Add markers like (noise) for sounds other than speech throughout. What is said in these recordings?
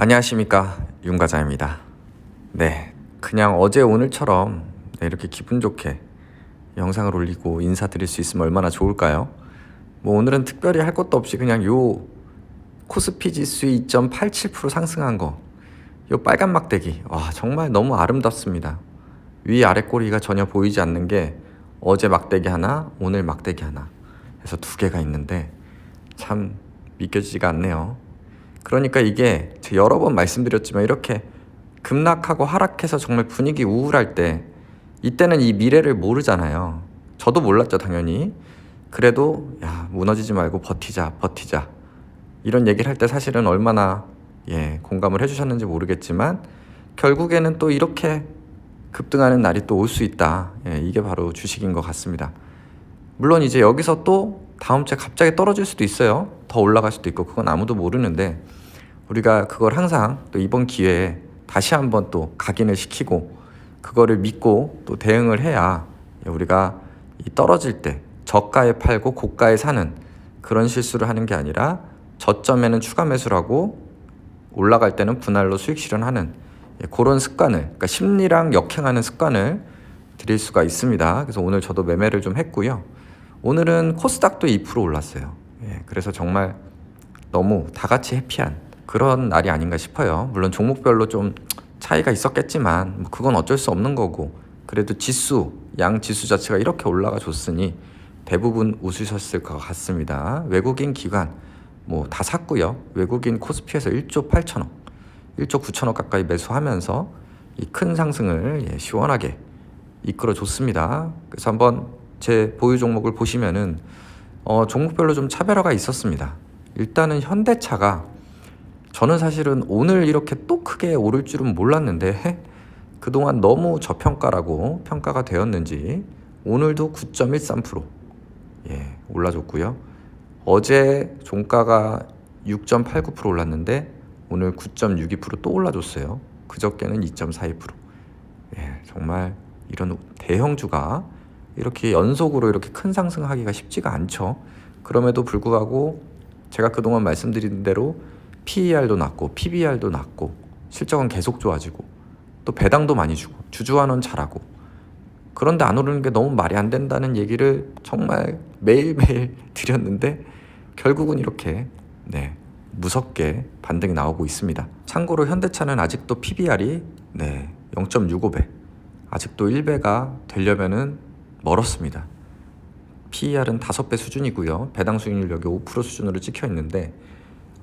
안녕하십니까 윤과자입니다. 네, 그냥 어제 오늘처럼 네, 이렇게 기분 좋게 영상을 올리고 인사드릴 수 있으면 얼마나 좋을까요? 뭐 오늘은 특별히 할 것도 없이 그냥 요 코스피 지수 2.87% 상승한 거, 요 빨간 막대기, 와 정말 너무 아름답습니다. 위 아래 꼬리가 전혀 보이지 않는 게 어제 막대기 하나, 오늘 막대기 하나 해서 두 개가 있는데 참 믿겨지지가 않네요. 그러니까 이게 여러 번 말씀드렸지만 이렇게 급락하고 하락해서 정말 분위기 우울할 때 이때는 이 미래를 모르잖아요. 저도 몰랐죠, 당연히. 그래도 야, 무너지지 말고 버티자, 버티자. 이런 얘기를 할 때 사실은 얼마나 예, 공감을 해 주셨는지 모르겠지만 결국에는 또 이렇게 급등하는 날이 또 올 수 있다. 예, 이게 바로 주식인 것 같습니다. 물론 이제 여기서 또 다음 주에 갑자기 떨어질 수도 있어요. 더 올라갈 수도 있고 그건 아무도 모르는데 우리가 그걸 항상 또 이번 기회에 다시 한번 또 각인을 시키고 그거를 믿고 또 대응을 해야 우리가 이 떨어질 때 저가에 팔고 고가에 사는 그런 실수를 하는 게 아니라 저점에는 추가 매수를 하고 올라갈 때는 분할로 수익 실현하는 예, 그런 습관을 그러니까 심리랑 역행하는 습관을 드릴 수가 있습니다. 그래서 오늘 저도 매매를 좀 했고요. 오늘은 코스닥도 2% 올랐어요. 예, 그래서 정말 너무 다 같이 해피한 그런 날이 아닌가 싶어요. 물론 종목별로 좀 차이가 있었겠지만 뭐 그건 어쩔 수 없는 거고 그래도 지수 양 지수 자체가 이렇게 올라가 줬으니 대부분 웃으셨을 것 같습니다. 외국인 기관 뭐 다 샀고요. 외국인 코스피에서 1조 8천억, 1조 9천억 가까이 매수하면서 이 큰 상승을 예, 시원하게 이끌어 줬습니다. 그래서 한번 제 보유 종목을 보시면은 어, 종목별로 좀 차별화가 있었습니다. 일단은 현대차가 저는 사실은 오늘 이렇게 또 크게 오를 줄은 몰랐는데 그동안 너무 저평가라고 평가가 되었는지 오늘도 9.13% 예, 올라줬고요. 어제 종가가 6.89% 올랐는데 오늘 9.62%또 올라줬어요. 그저께는 2.42%. 예, 정말 이런 대형주가 이렇게 연속으로 이렇게 큰 상승하기가 쉽지가 않죠. 그럼에도 불구하고 제가 그동안 말씀드린 대로 PER도 낮고 PBR도 낮고 실적은 계속 좋아지고 또 배당도 많이 주고 주주환원 잘하고 그런데 안 오르는 게 너무 말이 안 된다는 얘기를 정말 매일매일 (laughs) 드렸는데 결국은 이렇게 네 무섭게 반등이 나오고 있습니다. 참고로 현대차는 아직도 PBR이 네 0.65배 아직도 1배가 되려면은 멀었습니다. PER은 5배 수준이고요. 배당 수익률 여기 5% 수준으로 찍혀 있는데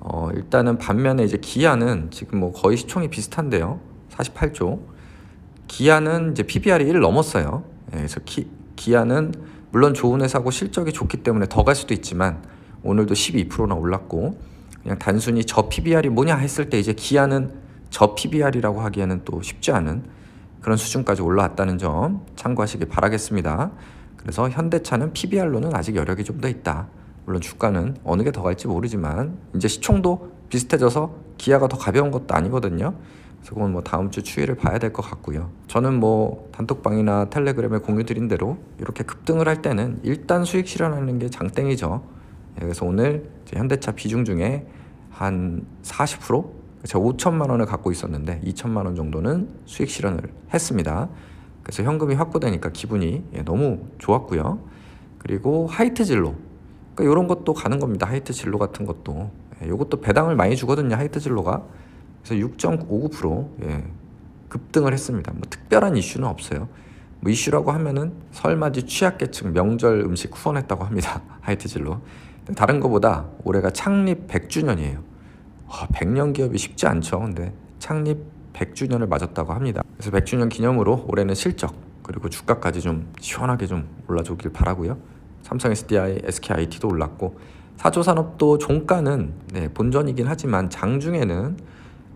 어, 일단은 반면에 이제 기아는 지금 뭐 거의 시총이 비슷한데요. 48조. 기아는 이제 PBR이 1 넘었어요. 예, 그래서 기, 기아는 물론 좋은 회사고 실적이 좋기 때문에 더 갈 수도 있지만 오늘도 12%나 올랐고 그냥 단순히 저 PBR이 뭐냐 했을 때 이제 기아는 저 PBR이라고 하기에는 또 쉽지 않은 그런 수준까지 올라왔다는 점 참고하시길 바라겠습니다. 그래서 현대차는 PBR로는 아직 여력이 좀 더 있다. 물론 주가는 어느 게 더 갈지 모르지만 이제 시총도 비슷해져서 기아가 더 가벼운 것도 아니거든요. 그래서 그건 뭐 다음 주 추이를 봐야 될 것 같고요. 저는 뭐 단톡방이나 텔레그램에 공유 드린 대로 이렇게 급등을 할 때는 일단 수익 실현하는 게 장땡이죠. 예, 그래서 오늘 현대차 비중 중에 한 40% 제가 5천만 원을 갖고 있었는데 2천만 원 정도는 수익 실현을 했습니다. 그래서 현금이 확보되니까 기분이 예, 너무 좋았고요. 그리고 하이트 진로 그러니까 이런 것도 가는 겁니다. 하이트 진로 같은 것도 이것도 예, 배당을 많이 주거든요. 하이트 진로가 그래서 6.59% 예, 급등을 했습니다. 뭐 특별한 이슈는 없어요. 뭐 이슈라고 하면은 설맞이 취약계층 명절 음식 후원했다고 합니다. (laughs) 하이트 진로 다른 것보다 올해가 창립 100주년이에요. 와, 100년 기업이 쉽지 않죠. 근데 창립 100주년을 맞았다고 합니다. 그래서 100주년 기념으로 올해는 실적 그리고 주가까지 좀 시원하게 좀 올라주길 바라고요. 삼성 SDI, SKIT도 올랐고 사조 산업도 종가는 네, 본전이긴 하지만 장중에는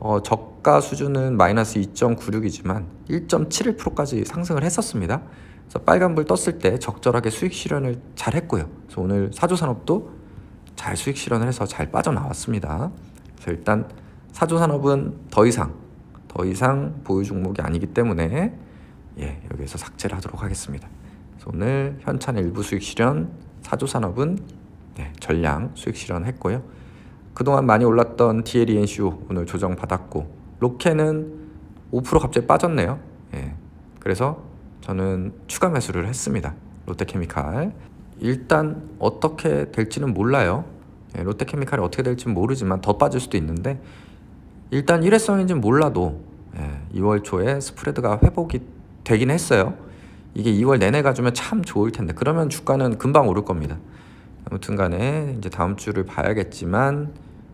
어, 저가 수준은 마이너스 2.96이지만 1.71%까지 상승을 했었습니다. 그래서 빨간불 떴을 때 적절하게 수익 실현을 잘 했고요. 그래서 오늘 사조 산업도 잘 수익 실현을 해서 잘 빠져나왔습니다. 그래서 일단 사조 산업은 더 이상 더 이상 보유 종목이 아니기 때문에 예, 여기에서 삭제를 하도록 하겠습니다. 오늘 현찬 일부 수익 실현, 사조 산업은 네, 전량 수익 실현했고요. 그동안 많이 올랐던 DLENCU 오늘 조정 받았고 로케는 5% 갑자기 빠졌네요. 예. 그래서 저는 추가 매수를 했습니다. 롯데케미칼. 일단 어떻게 될지는 몰라요. 예, 롯데케미칼이 어떻게 될지는 모르지만 더 빠질 수도 있는데 일단 일회성인지는 몰라도 예, 2월 초에 스프레드가 회복이 되긴 했어요. 이게 2월 내내 가주면 참 좋을 텐데 그러면 주가는 금방 오를 겁니다. 아무튼 간에 이제 다음 주를 봐야겠지만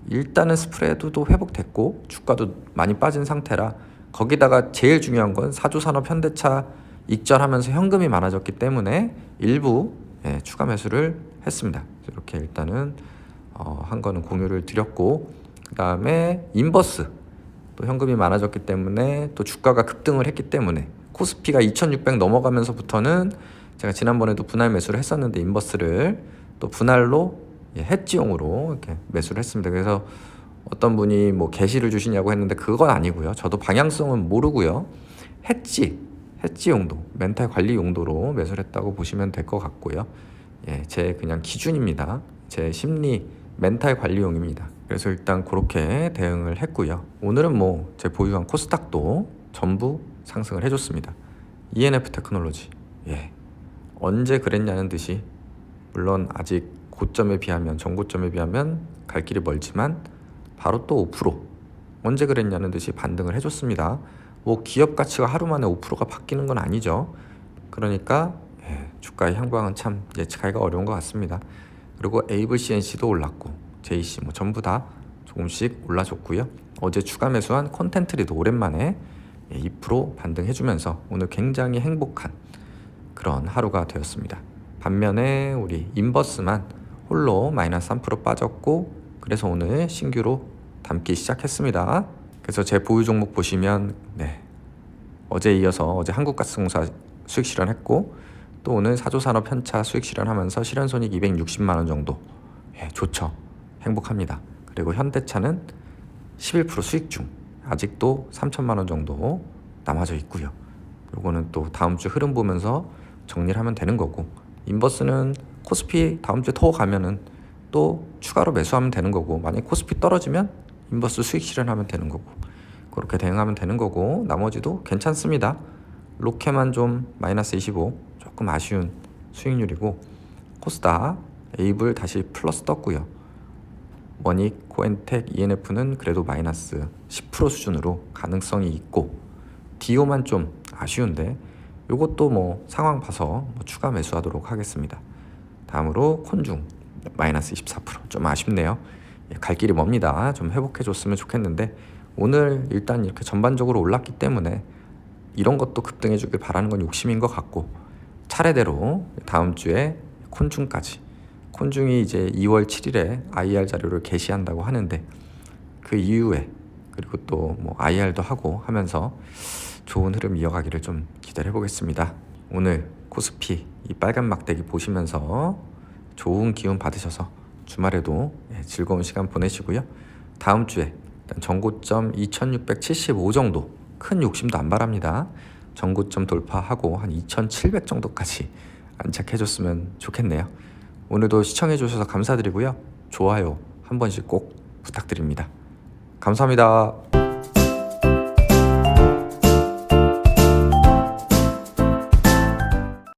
일단은 스프레드도 회복됐고 주가도 많이 빠진 상태라 거기다가 제일 중요한 건 사조산업 현대차 익절하면서 현금이 많아졌기 때문에 일부 예, 추가 매수를 했습니다. 이렇게 일단은 어, 한 거는 공유를 드렸고 그 다음에 인버스 또 현금이 많아졌기 때문에 또 주가가 급등을 했기 때문에 코스피가 2,600 넘어가면서부터는 제가 지난번에도 분할 매수를 했었는데 인버스를 또 분할로 예, 해지용으로 이렇게 매수를 했습니다. 그래서 어떤 분이 뭐 게시를 주시냐고 했는데 그건 아니고요. 저도 방향성은 모르고요. 해지 해지 용도, 멘탈 관리 용도로 매수를 했다고 보시면 될 것 같고요. 예, 제 그냥 기준입니다. 제 심리 멘탈 관리용입니다. 그래서 일단 그렇게 대응을 했고요. 오늘은 뭐 제 보유한 코스닥도 전부 상승을 해줬습니다. ENF 테크놀로지, 예, 언제 그랬냐는 듯이 물론 아직 고점에 비하면 전고점에 비하면 갈 길이 멀지만 바로 또 5% 언제 그랬냐는 듯이 반등을 해줬습니다. 뭐 기업 가치가 하루 만에 5%가 바뀌는 건 아니죠. 그러니까 예, 주가의 향방은 참 예측하기가 어려운 것 같습니다. 그리고 에이블 CNC도 올랐고 JC 뭐 전부 다 조금씩 올라줬고요. 어제 추가 매수한 콘텐트리도 오랜만에 예, 2% 반등해주면서 오늘 굉장히 행복한 그런 하루가 되었습니다. 반면에 우리 인버스만 홀로 마이너스 3% 빠졌고 그래서 오늘 신규로 담기 시작했습니다. 그래서 제 보유 종목 보시면 네. 어제 이어서 어제 한국가스공사 수익 실현했고 또 오늘 사조산업 현차 수익 실현하면서 실현 손익 260만 원 정도 예, 좋죠. 행복합니다. 그리고 현대차는 11% 수익 중 아직도 3천만 원 정도 남아져 있고요. 요거는 또 다음 주 흐름 보면서 정리를 하면 되는 거고 인버스는 코스피 다음 주에 더 가면은 또 추가로 매수하면 되는 거고 만약 코스피 떨어지면 인버스 수익 실현하면 되는 거고 그렇게 대응하면 되는 거고 나머지도 괜찮습니다. 로케만 좀 마이너스 25 조금 아쉬운 수익률이고 코스닥 에이블 다시 플러스 떴고요. 머닉, 코엔텍, ENF는 그래도 마이너스 10% 수준으로 가능성이 있고 디오만 좀 아쉬운데 이것도 뭐 상황 봐서 뭐 추가 매수하도록 하겠습니다. 다음으로 콘중 마이너스 24%좀 아쉽네요. 예, 갈 길이 멉니다. 좀 회복해 줬으면 좋겠는데 오늘 일단 이렇게 전반적으로 올랐기 때문에 이런 것도 급등해 주길 바라는 건 욕심인 것 같고 차례대로 다음 주에 콘중까지 콘중이 이제 2월 7일에 IR 자료를 게시한다고 하는데 그 이후에 그리고 또 뭐 IR도 하고 하면서 좋은 흐름 이어가기를 좀 기대해 보겠습니다. 오늘 코스피 이 빨간 막대기 보시면서 좋은 기운 받으셔서 주말에도 예, 즐거운 시간 보내시고요. 다음 주에 전고점 2675 정도 큰 욕심도 안 바랍니다. 전고점 돌파하고 한 2700 정도까지 안착해 줬으면 좋겠네요. 오늘도 시청해 주셔서 감사드리고요. 좋아요 한 번씩 꼭 부탁드립니다. 감사합니다.